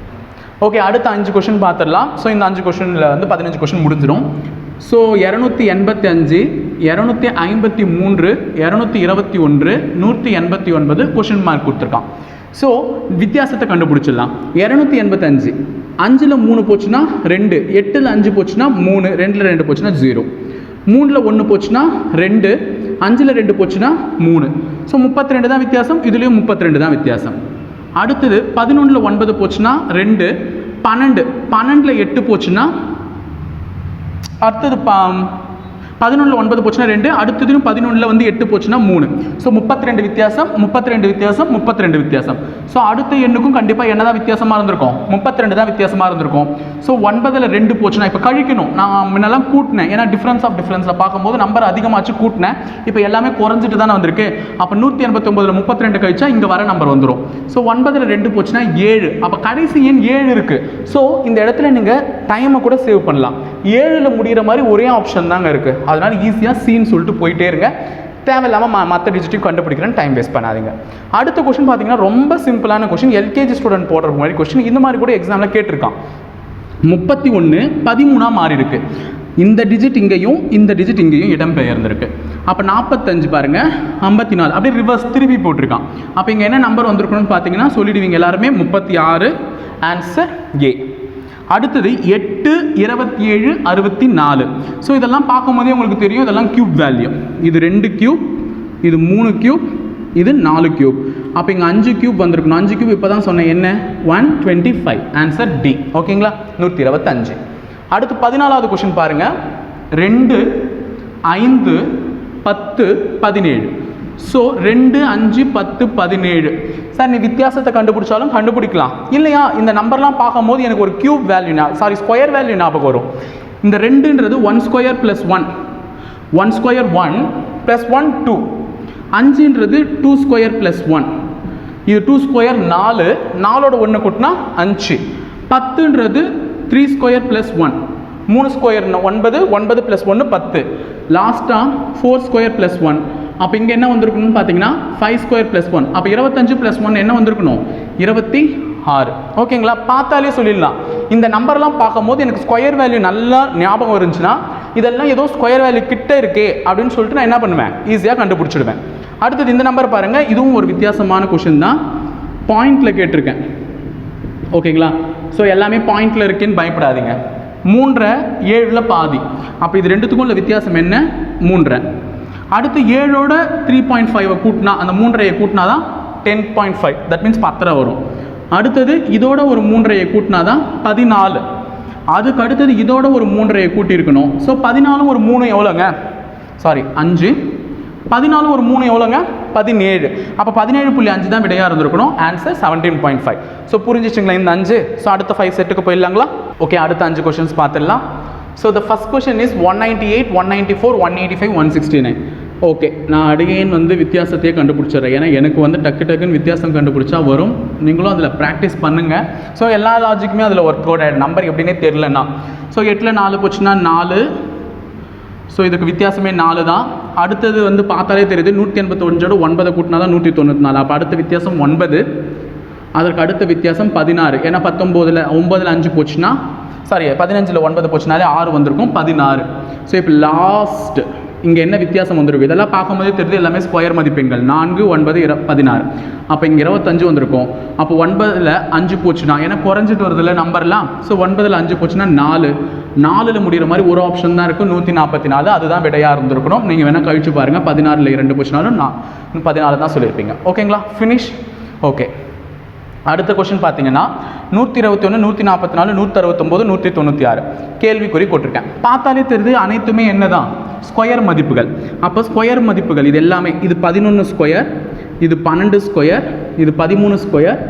ஓகே அடுத்த அஞ்சு கொஷின் பார்த்துடலாம். ஸோ இந்த அஞ்சு கொஷனில் வந்து பதினஞ்சு கொஷின் முடிஞ்சிடும். ஸோ இரநூத்தி எண்பத்தி அஞ்சு இரநூத்தி ஐம்பத்தி மூன்று இரநூத்தி இருபத்தி ஒன்று நூற்றி எண்பத்தி ஒன்பது கொஷின் மார்க் கொடுத்துருக்கான். ஸோ வித்தியாசத்தை கண்டுபிடிச்சிடலாம். இரநூத்தி எண்பத்தஞ்சு. அஞ்சில் மூணு போச்சுன்னா ரெண்டு. எட்டில் அஞ்சு போச்சுன்னா மூணு. ரெண்டில் ரெண்டு போச்சுன்னா ஜீரோ. மூணில் ஒன்று போச்சுன்னா ரெண்டு. அஞ்சில் ரெண்டு போச்சுன்னா மூணு. ஸோ முப்பத்தி ரெண்டு தான் வித்தியாசம். இதுலேயும் முப்பத்தி ரெண்டு தான் வித்தியாசம். அடுத்தது பதினொன்றில் ஒன்பது போச்சுன்னா ரெண்டு. பன்னெண்டு. பன்னெண்டில் எட்டு போச்சுன்னா அடுத்தது பா பதினொன்றில் ஒன்பது போச்சுன்னா ரெண்டு அடுத்ததும் பதினொன்றில் வந்து எட்டு போச்சுன்னா மூணு. ஸோ முப்பத்தி ரெண்டு வித்தியாசம் முப்பத்தி ரெண்டு வித்தியாசம் முப்பத்தி ரெண்டு வித்தியாசம். ஸோ அடுத்த எண்ணுக்கும் கண்டிப்பாக என்ன தான் வித்தியாசமாக இருந்திருக்கும்? முப்பத்தி ரெண்டு தான் வித்தியாசமாக இருந்திருக்கும். ஸோ ஒன்பதில் ரெண்டு போச்சுன்னா இப்போ கழிக்கணும். நான் முன்னெல்லாம் கூட்டினேன். ஏன்னா டிஃப்ரென்ஸ் ஆஃப் டிஃப்ரென்ஸில் பார்க்கும்போது நம்பர் அதிகமாச்சு கூட்டினேன். இப்போ எல்லாமே குறைஞ்சிட்டு தானே வந்திருக்கு. அப்போ நூற்றி எண்பத்தி ஒம்பதில் முப்பத்தி ரெண்டு கழிச்சா இங்கே வர நம்பர் வந்துடும் ஸோ ஒன்பதில் ரெண்டு போச்சுன்னா ஏழு. அப்போ கடைசி எண் ஏழு இருக்குது ஸோ இந்த இடத்துல நீங்கள் டைமை கூட சேவ் பண்ணலாம். ஏழில் முடிகிற மாதிரி ஒரே ஆப்ஷன் தாங்க இருக்குது அதனால் ஈஸியாக சீன்னு சொல்லிட்டு போயிட்டே இருங்க. தேவையில்லாமல் ம மற்ற டிஜிட்டையும் கண்டுபிடிக்கிறேன்னு டைம் வேஸ்ட் பண்ணாதீங்க. அடுத்த கொஷின் பார்த்தீங்கன்னா ரொம்ப சிம்பிளான கொஷின் எல்கேஜி ஸ்டூடெண்ட் போடுற மாதிரி கொஷின் இந்த மாதிரி கூட எக்ஸாமில் கேட்டிருக்கான். முப்பத்தி ஒன்று பதிமூணாக மாறி இருக்கு. இந்த டிஜிட் இங்கேயும் இந்த டிஜிட் இங்கேயும் இடம் பெயர்ந்திருக்கு அப்போ நாற்பத்தஞ்சு பாருங்கள் ஐம்பத்தி நாலு. அப்படியே ரிவர்ஸ் திருப்பி போட்டிருக்கான். அப்போ இங்கே என்ன நம்பர் வந்திருக்கணும்னு பார்த்தீங்கன்னா சொல்லிடுவீங்க எல்லாருமே. முப்பத்தி ஆறு ஆன்சர் ஏ அடுத்தது எட்டு இருபத்தி ஏழு அறுபத்தி நாலு ஸோ இதெல்லாம் பார்க்கும்போதே உங்களுக்கு தெரியும் இதெல்லாம் கியூப் வேல்யூ இது ரெண்டு கியூப் இது மூணு கியூப் இது நாலு கியூப் அப்போ இங்கே அஞ்சு கியூப் வந்திருக்கணும். அஞ்சு கியூப் இப்போ தான் சொன்னேன் என்ன? One twenty five answer D ஓகேங்களா நூற்றி இருபத்தஞ்சு. அடுத்து பதினாலாவது கொஷின் பாருங்கள் ரெண்டு ஐந்து பத்து பதினேழு. ஸோ ரெண்டு அஞ்சு பத்து பதினேழு. சார் நீ வித்தியாசத்தை கண்டுபிடிச்சாலும் கண்டுபிடிக்கலாம். இல்லையா? இந்த நம்பர்லாம் பார்க்கும்போது எனக்கு ஒரு cube value sorry square value ஞாபகம் வரும். இந்த ரெண்டுன்றது one square plus one one square one plus one two அஞ்சுன்றது two square plus one இது டூ ஸ்கொயர் நாலு. நாலோட ஒன்று கூட்டினா அஞ்சு. பத்துன்றது த்ரீ ஸ்கொயர் ப்ளஸ் ஒன் மூணு ஸ்கொயர் ஒன்பது ஒன்பது ப்ளஸ் ஒன்று பத்து. லாஸ்ட்டாக ஃபோர் ஸ்கொயர் ப்ளஸ் ஒன் அப்போ இங்கே என்ன வந்திருக்கணும்னு பார்த்தீங்கன்னா ஃபைவ் ஸ்கொயர் ப்ளஸ் ஒன் அப்போ இருபத்தஞ்சு ப்ளஸ் ஒன் என்ன வந்திருக்கணும்? இருபத்தி ஆறு. ஓகேங்களா பார்த்தாலே சொல்லிடலாம். இந்த நம்பர்லாம் பார்க்கும்போது எனக்கு ஸ்கொயர் வேல்யூ நல்லா ஞாபகம் இருந்துச்சுன்னா இதெல்லாம் ஏதோ ஸ்கொயர் வேல்யூ கிட்ட இருக்கே அப்படின்னு சொல்லிட்டு நான் என்ன பண்ணுவேன்? ஈஸியாக கண்டுபிடிச்சிடுவேன். அடுத்தது இந்த நம்பர் பாருங்கள் இதுவும் ஒரு வித்தியாசமான கொஷின் தான். பாயிண்டில் கேட்டிருக்கேன். ஓகேங்களா ஸோ எல்லாமே பாயிண்டில் இருக்கேன்னு பயப்படாதீங்க. மூன்றரை ஏழில் பாதி. அப்போ இது ரெண்டுத்துக்கும் உள்ள வித்தியாசம் என்ன? மூன்றரை. அடுத்து ஏழோட த்ரீ பாயிண்ட் ஃபைவை கூட்டினா அந்த மூன்றரையை கூட்டினா தான் ten point five that means பத்தரை வரும். அடுத்தது இதோட ஒரு மூன்றையை கூட்டினா தான் பதினாலு. அதுக்கு அடுத்தது இதோட ஒரு மூன்றையை கூட்டியிருக்கணும். ஸோ பதினாலும் ஒரு மூணு எவ்வளோங்க? சாரி அஞ்சு. பதினாலு ஒரு மூணு எவ்வளோங்க? பதினேழு. அப்போ பதினேழு புள்ளி அஞ்சு தான் விடையாக இருந்திருக்கணும். Answer seventeen point five so புரிஞ்சிச்சுங்களா இந்த அஞ்சு? ஸோ அடுத்த ஃபைவ் செட்டுக்கு போயிடலாங்களா? ஓகே அடுத்த அஞ்சு கொஷின்ஸ் பார்த்துடலாம். So the first question is one ninety eight one ninety four one eighty five one sixty nine okay நான் அடிகையின் வந்து வித்தியாசத்தையே கண்டுபிடிச்சிடுறேன். ஏன்னா எனக்கு வந்து டக்கு டக்குன்னு வித்தியாசம் கண்டுபிடிச்சா வரும். நீங்களும் அதில் ப்ராக்டிஸ் பண்ணுங்கள் ஸோ எல்லா லாஜிக்குமே அதில் ஒர்க் அவுட் ஆகிடும் நம்பர் எப்படின்னே தெரிலண்ணா ஸோ எட்டில் நாலு போச்சுன்னா நாலு. ஸோ இதுக்கு வித்தியாசமே நாலு தான். அடுத்தது வந்து பார்த்தாலே தெரியுது நூற்றி எண்பத்தொஞ்சோட ஒன்பதை கூட்டினா தான் நூற்றி தொண்ணூற்றி நாலு. அப்போ அடுத்த வித்தியாசம் ஒன்பது. அதற்கு அடுத்த வித்தியாசம் பதினாறு. ஏன்னா பத்தொம்போதில் ஒம்பதில் அஞ்சு போச்சுன்னா சாரி பதினஞ்சில் ஒன்பது போச்சுனாலே ஆறு வந்திருக்கும் பதினாறு. ஸோ இப்போ லாஸ்ட்டு இங்கே என்ன வித்தியாசம் வந்திருக்கும்? இதெல்லாம் பார்க்கும்போதே தெரியுது எல்லாமே ஸ்கொயர் மதிப்பெண்கள். நான்கு ஒன்பது இர பதினாறு. அப்போ இங்கே இருபத்தஞ்சு வந்திருக்கும். அப்போ ஒன்பதில் அஞ்சு போச்சுன்னா ஏன்னா குறைஞ்சிட்டு வருதுல நம்பர்லாம். ஸோ ஒன்பதில் அஞ்சு போச்சுன்னா நாலு. நாலில் முடிகிற மாதிரி ஒரு ஆப்ஷன் தான் இருக்கும் நூற்றி நாற்பத்தி நாலு அதுதான் விடையாக இருந்திருக்கணும். நீங்கள் வேணால் கழிச்சு பாருங்கள் பதினாறில் இரண்டு போச்சுனாலும் நான் பதினாலு தான் சொல்லியிருப்பீங்க ஓகேங்களா ஃபினிஷ் ஓகே அடுத்த கொஷின் பார்த்தீங்கன்னா நூற்றி இருபத்தி ஒன்று நூற்றி நாற்பத்தி நாலு நூற்றி அறுபத்தொம்போது நூற்றி தொண்ணூற்றி ஆறு கேள்விக்குறி போட்டிருக்கேன். பார்த்தாலே தெரியுது அனைத்துமே என்ன தான் ஸ்கொயர் மதிப்புகள். அப்போ ஸ்கொயர் மதிப்புகள் இது எல்லாமே இது பதினொன்று ஸ்கொயர் இது பன்னெண்டு ஸ்கொயர் இது பதிமூணு ஸ்கொயர்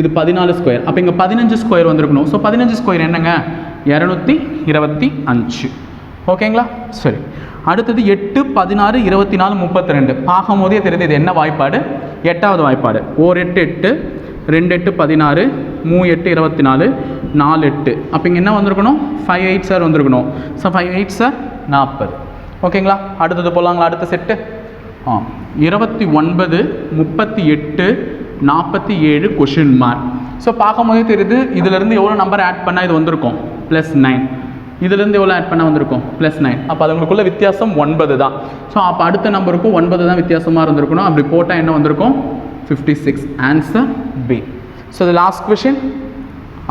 இது பதினாலு ஸ்கொயர் அப்போ இங்கே பதினஞ்சு ஸ்கொயர் வந்திருக்கணும். ஸோ பதினஞ்சு ஸ்கொயர் என்னங்க? இரநூத்தி இருபத்தி அஞ்சு. ஓகேங்களா சரி. அடுத்தது எட்டு பதினாறு இருபத்தி நாலு முப்பத்தி ரெண்டு. பார்க்கும் போதே தெரியுது இது என்ன வாய்ப்பாடு? எட்டாவது வாய்ப்பாடு. ஓர் எட்டு எட்டு ரெண்டு எட்டு பதினாறு மூ எட்டு இருபத்தி நாலு நாலு எட்டு. அப்போ இங்கே என்ன வந்திருக்கணும்? ஃபைவ் எயிட் சார் வந்திருக்கணும். ஸோ ஃபைவ் எயிட் சார் நாற்பது ஓகேங்களா? அடுத்தது போகலாங்களா அடுத்த செட்டு ஆ இருபத்தி ஒன்பது முப்பத்தி எட்டு நாற்பத்தி ஏழு கொஷின் மார்க் ஸோ பார்க்கும்போதே தெரியுது இதிலேருந்து எவ்வளோ நம்பர் ஆட் பண்ணால் இது வந்திருக்கும்? ப்ளஸ் நைன் இதுலேருந்து எவ்வளோ ஆட் பண்ண வந்திருக்கும்? ப்ளஸ் நைன் அப்போ அதுங்களுக்குள்ள வித்தியாசம் ஒன்பது தான். ஸோ அப்போ அடுத்த நம்பருக்கும் ஒன்பது தான் வித்தியாசமாக இருந்திருக்கணும். அப்படி போட்டால் என்ன வந்திருக்கும்? Fifty six answer B so the last question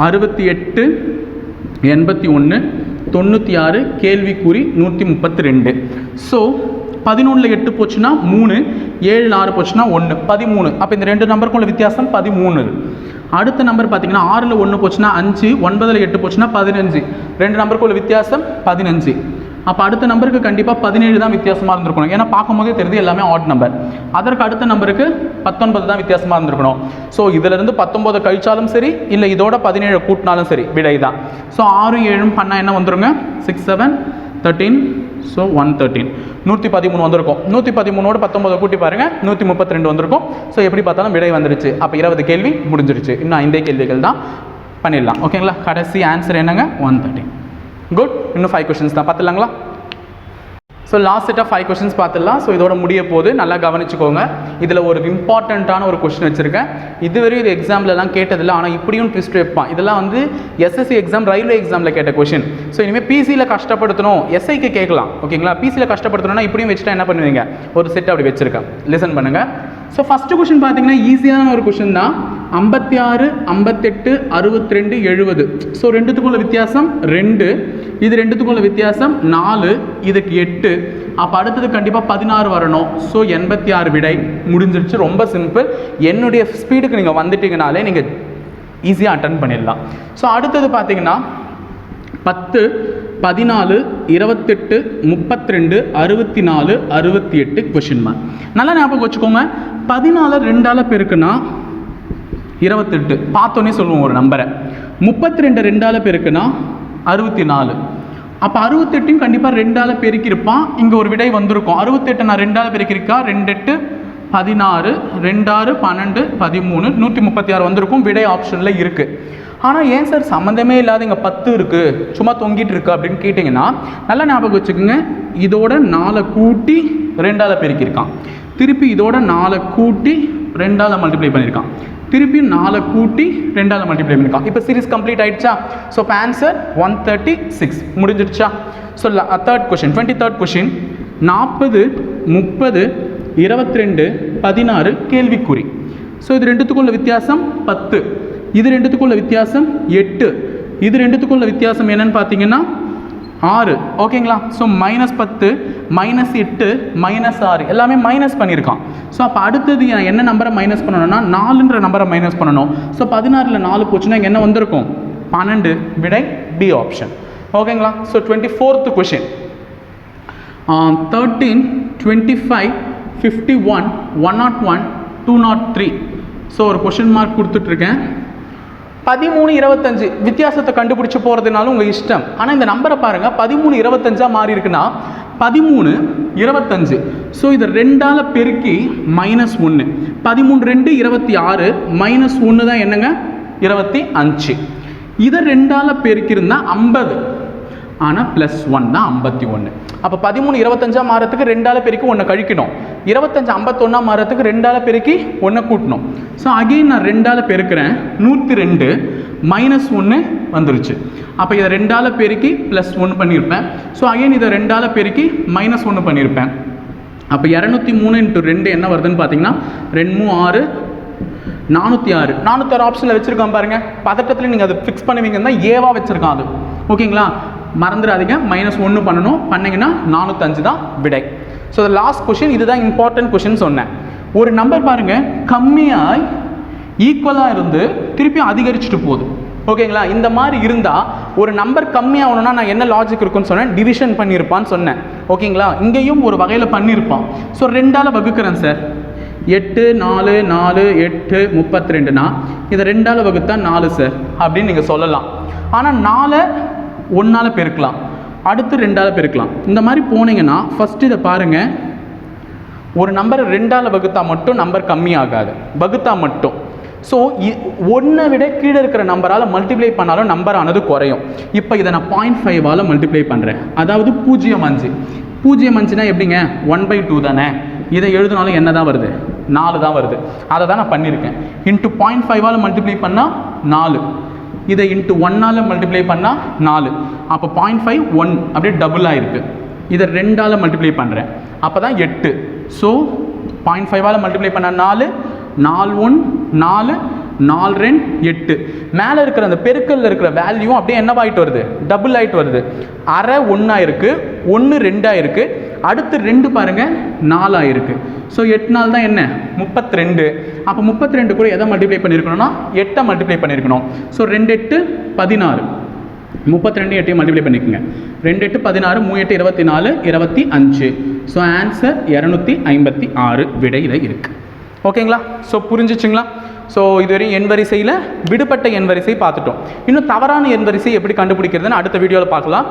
அறுபத்தி எட்டு எண்பத்தி ஒன்று தொண்ணூற்றி ஆறு கேள்விக்குறி நூற்றி முப்பத்தி ரெண்டு. ஸோ பதினொன்றில் எட்டு போச்சுன்னா மூணு ஏழு ஆறு போச்சுன்னா ஒன்று பதிமூணு. அப்போ இந்த ரெண்டு நம்பருக்குள்ள வித்தியாசம் பதிமூணு. அடுத்த நம்பர் பார்த்தீங்கன்னா ஆறில் ஒன்று போச்சுன்னா அஞ்சு ஒன்பதில் எட்டு போச்சுன்னா பதினஞ்சு. ரெண்டு நம்பருக்குள்ள வித்தியாசம் பதினஞ்சு. அப்போ அடுத்த நம்பருக்கு கண்டிப்பாக பதினேழு தான் வித்தியாசமாக இருந்திருக்கணும். ஏன்னா பார்க்கும்போதே தெரியுது எல்லாமே ஆட் நம்பர் அதற்கு அடுத்த நம்பருக்கு பத்தொன்பது தான் வித்தியாசமாக இருந்திருக்கணும். ஸோ இதிலிருந்து பத்தொம்போது கழிச்சாலும் சரி இல்லை இதோட பதினேழு கூட்டினாலும் சரி விடை தான். ஸோ ஆறு ஏழும் பண்ணால் என்ன வந்துருங்க? Six seven thirteen so one thirteen நூற்றி பதிமூணு வந்திருக்கும். நூற்றி பதிமூணோட பத்தொம்பது கூட்டி பாருங்கள் நூற்றி முப்பத்தி ரெண்டு வந்திருக்கும். ஸோ எப்படி பார்த்தாலும் விடை வந்துருச்சு. அப்போ இருபது கேள்வி முடிஞ்சிருச்சு. இன்னும் ஐந்தே கேள்விகள் தான் பண்ணிடலாம். ஓகேங்களா கடைசி ஆன்சர் என்னங்க? ஒன் தேர்ட்டின் குட் இன்னும் ஃபைவ் கொஷின்ஸ் தான். பார்த்துலாங்களா so last set of five questions பார்த்துடலாம். ஸோ இதோட முடிய போது நல்லா கவனிச்சுக்கோங்க. இதில் ஒரு இம்பார்ட்டண்ட்டான ஒரு கொஷின் வச்சுருக்கேன். இதுவரையும் இது எக்ஸாம்லலாம் கேட்டதில்லை. ஆனால் இப்படியும் ட்விஸ்ட் வைப்பான். இதெல்லாம் வந்து எஸ்எஸ்சி எக்ஸாம் ரயில்வே எக்ஸாமில் கேட்ட கொஷின் ஸோ இனிமேல் பிசியில் கஷ்டப்படுத்தணும். எஸ்ஐக்கு கேட்கலாம். ஓகேங்களா பிசியில் கஷ்டப்படுத்தணும்னா இப்படியும் வச்சுட்டா என்ன பண்ணுவீங்க? ஒரு செட் அப்படி வச்சுருக்கேன். லிசன் பண்ணுங்கள் ஸோ ஃபஸ்ட்டு கொஷின் பார்த்தீங்கன்னா ஈஸியான ஒரு கொஷின் தான். ஐம்பத்தி ஆறு ஐம்பத்தெட்டு அறுபத்தி ரெண்டு எழுபது. ஸோ ரெண்டுத்துக்குள்ள வித்தியாசம் ரெண்டு. இது ரெண்டுத்துக்குள்ள வித்தியாசம் நாலு. இதுக்கு எட்டு. அப்போ அடுத்தது கண்டிப்பாக பதினாறு வரணும். ஸோ எண்பத்தி ஆறு விடை. முடிஞ்சிருச்சு. ரொம்ப சிம்பிள் என்னுடைய ஸ்பீடுக்கு நீங்கள் வந்துட்டீங்கனாலே நீங்கள் ஈஸியாக அட்டன் பண்ணிடலாம். ஸோ அடுத்தது பார்த்தீங்கன்னா பத்து பதினாலு இருபத்தெட்டு முப்பத்தி ரெண்டு அறுபத்தி நாலு அறுபத்தி எட்டு கொஷின் மார்க் நல்லா ஞாபகம் வச்சுக்கோங்க. பதினாலு ரெண்டால் பெருக்குன்னா இருபத்தெட்டு. பார்த்தோன்னே சொல்லுவோம் ஒரு நம்பரை. முப்பத்தி ரெண்டு ரெண்டால் பெருக்குன்னா அறுபத்தி நாலு அப்போ அறுபத்தெட்டையும் கண்டிப்பாக ரெண்டால் பெருக்கியிருப்பான். இங்கே ஒரு விடை வந்திருக்கும். அறுபத்தெட்டு நான் ரெண்டால் பெருக்கியிருக்கா? ரெண்டெட்டு பதினாறு ரெண்டாறு பன்னெண்டு பதிமூணு நூற்றி முப்பத்தி ஆறு வந்திருக்கும். விடை ஆப்ஷனில் இருக்குது ஆனால் ஏன் சார் சம்மந்தமே இல்லாத இங்கே பத்து இருக்குது சும்மா தொங்கிட்டு இருக்கு அப்படின்னு கேட்டிங்கன்னா நல்லா ஞாபகம் வச்சுக்கோங்க. இதோட நாலை கூட்டி ரெண்டால் பெருக்கியிருக்கான். திருப்பி இதோட நாலை கூட்டி ரெண்டால் மல்டிப்ளை பண்ணியிருக்கான். திருப்பி நாலை கூட்டி ரெண்டால் மல்டிப்ளை பண்ணிக்கலாம் இப்போ சீரிஸ் கம்ப்ளீட் ஆயிடுச்சா? ஸோ இப்போ answer one thirty six முடிஞ்சிடுச்சா so third question twenty third question நாற்பது முப்பது இருபத்தி ரெண்டு பதினாறு கேள்விக்குறி. ஸோ இது ரெண்டுத்துக்குள்ள வித்தியாசம் பத்து. இது ரெண்டுத்துக்குள்ள வித்தியாசம் எட்டு. இது ரெண்டுத்துக்குள்ள வித்தியாசம் என்னன்னு பார்த்தீங்கன்னா ஆறு. ஓகேங்களா? ஸோ மைனஸ் பத்து மைனஸ் எட்டு மைனஸ் ஆறு. எல்லாமே மைனஸ் பண்ணியிருக்கான். ஸோ அப்போ அடுத்தது என்ன நம்பரை மைனஸ் பண்ணணும்னா நாலுன்ற நம்பரை மைனஸ் பண்ணணும். ஸோ பதினாறில் நாலு போச்சுன்னா இங்கே என்ன வந்திருக்கும்? பன்னெண்டு. விடை பி ஆப்ஷன் ஓகேங்களா? So twenty fourth question thirteen twenty five fifty one one not one two not three so ஒரு கொஷின் மார்க் கொடுத்துட்ருக்கேன் பதிமூணு இருபத்தஞ்சு வித்தியாசத்தை கண்டுபிடிச்சி போகிறதுனாலும் உங்கள் இஷ்டம். ஆனால் இந்த நம்பரை பாருங்கள் பதிமூணு இருபத்தஞ்சாக மாறி இருக்குன்னா பதிமூணு இருபத்தஞ்சு. ஸோ இதை ரெண்டால் பெருக்கி மைனஸ் ஒன்று பதிமூணு ரெண்டு இருபத்தி ஆறு மைனஸ் ஒன்று தான் என்னங்க? இருபத்தி அஞ்சு. இதை ரெண்டால் பெருக்கியிருந்தா ஐம்பது. ஆனால் ப்ளஸ் ஒன் தான் ஐம்பத்தி ஒன்று அப்போ பதிமூணு இருபத்தஞ்சா மாறத்துக்கு ரெண்டால் பெருக்கி ஒன்று கழிக்கணும். இருபத்தஞ்சு ஐம்பத்தொன்னாம் மாறத்துக்கு ரெண்டால் பெருக்கி ஒன்றை கூட்டணும். ஸோ அகெயின் நான் ரெண்டால் பெருக்கிறேன். நூற்றி ரெண்டு மைனஸ் ஒன்று வந்துருச்சு. அப்போ இதை ரெண்டால் பெருக்கி ப்ளஸ் ஒன்று பண்ணியிருப்பேன் ஸோ அகெயின் இதை ரெண்டால் பெருக்கி மைனஸ் ஒன்று பண்ணியிருப்பேன் அப்போ இரநூத்தி மூணு இன்ட்டு ரெண்டு என்ன வருதுன்னு பார்த்தீங்கன்னா ரெண்டு மூணு ஆறு நானூற்றி ஆறு. நானூற்றி ஆறு ஆப்ஷனில் வச்சுருக்கோம் பாருங்கள் பதட்டத்தில் நீங்கள் அதை ஃபிக்ஸ் பண்ணுவீங்கன்னா ஏவாக வச்சுருக்கான் அது. ஓகேங்களா மறந்துடாதீங்க. மைனஸ் ஒன்று பண்ணணும். பண்ணிங்கன்னா நானூற்றஞ்சு தான் விடை. ஸோ லாஸ்ட் கொஷின் இதுதான் இம்பார்ட்டன்ட் கொஷின் சொன்னேன். ஒரு நம்பர் பாருங்கள் கம்மியாய் ஈக்குவலாக இருந்து திருப்பி அதிகரிச்சுட்டு போகுது. ஓகேங்களா இந்த மாதிரி இருந்தால் ஒரு நம்பர் கம்மியாகணும்னா நான் என்ன லாஜிக் இருக்குன்னு சொன்னேன்? டிவிஷன் பண்ணியிருப்பான்னு சொன்னேன். ஓகேங்களா இங்கேயும் ஒரு வகையில் பண்ணியிருப்பான். ஸோ ரெண்டால் வகுக்கிறேன் சார் எட்டு நாலு நாலு எட்டு முப்பத்தி ரெண்டுனா இதை ரெண்டால் வகுத்தா நாலு சார் அப்படின்னு நீங்கள் சொல்லலாம். ஆனால் நாலை ஒன்றால் பெருக்கலாம். அடுத்து ரெண்டால் பெருக்கலாம். இந்த மாதிரி போனீங்கன்னா ஃபஸ்ட்டு இதை பாருங்கள் ஒரு நம்பரை ரெண்டால் வகுத்தா மட்டும் நம்பர் கம்மியாகாது வகுத்தா மட்டும். ஸோ ஒன்றை விட கீழே இருக்கிற நம்பரால் மல்டிப்ளை பண்ணாலும் நம்பர் ஆனது குறையும். இப்போ இதை நான் பாயிண்ட் ஃபைவால் மல்டிப்ளை பண்ணுறேன் அதாவது பூஜ்ஜியம் அஞ்சு. பூஜ்ஜியம் அஞ்சுனா எப்படிங்க? ஒன் பை டூ தானே. இதை எழுதினாலும் என்ன தான் வருது? நாலு தான் வருது. அதை தான் நான் பண்ணியிருக்கேன். இன்ட்டு பாயிண்ட் ஃபைவால் மல்டிப்ளை பண்ணால் நாலு. இதை இன்ட்டு ஒன்னால் மல்டிப்ளை பண்ணால் நாலு. அப்போ பாயிண்ட் ஃபைவ் ஒன் அப்படியே டபுள் ஆகிருக்கு இதை ரெண்டால் மல்டிப்ளை பண்ணுறேன் அப்போ தான் எட்டு ஸோ பாயிண்ட் ஃபைவால் மல்டிப்ளை பண்ண நாலு. நாலு ஒன் நாலு. நாலு ரெண்டு எட்டு. மேலே இருக்கிற அந்த பெருக்கல்ல இருக்கிற வேல்யூ அப்படியே என்னவாயிட்டு வருது? டபுள் ஆயிட்டு வருது. அரை ஒன்றாயிருக்கு ஒன்று ரெண்டாயிருக்கு. அடுத்து ரெண்டு பாருங்க நாலாக இருக்குது ஸோ எட்டு நாள் தான் என்ன? முப்பத்தி ரெண்டு அப்போ முப்பத்தி ரெண்டு கூட எதை மல்டிப்ளை பண்ணியிருக்கணும்னா எட்டை மல்டிப்ளை பண்ணியிருக்கணும் ஸோ ரெண்டு எட்டு பதினாறு. முப்பத்தி ரெண்டு எட்டையும் மல்டிப்ளை பண்ணிக்கோங்க. ரெண்டு எட்டு பதினாறு மூணு எட்டு இருபத்தி நாலு இருபத்தி அஞ்சு ஸோ ஆன்சர் இரநூத்தி ஐம்பத்தி ஆறு விடையில் இருக்குது ஓகேங்களா? ஸோ புரிஞ்சிச்சிங்களா? ஸோ இதுவரையும் எண் வரிசையில் விடுபட்ட எண் வரிசை பார்த்துட்டோம். இன்னும் தவறான எண் வரிசை எப்படி கண்டுபிடிக்கிறதுன்னு அடுத்த வீடியோவில் பார்க்கலாம்.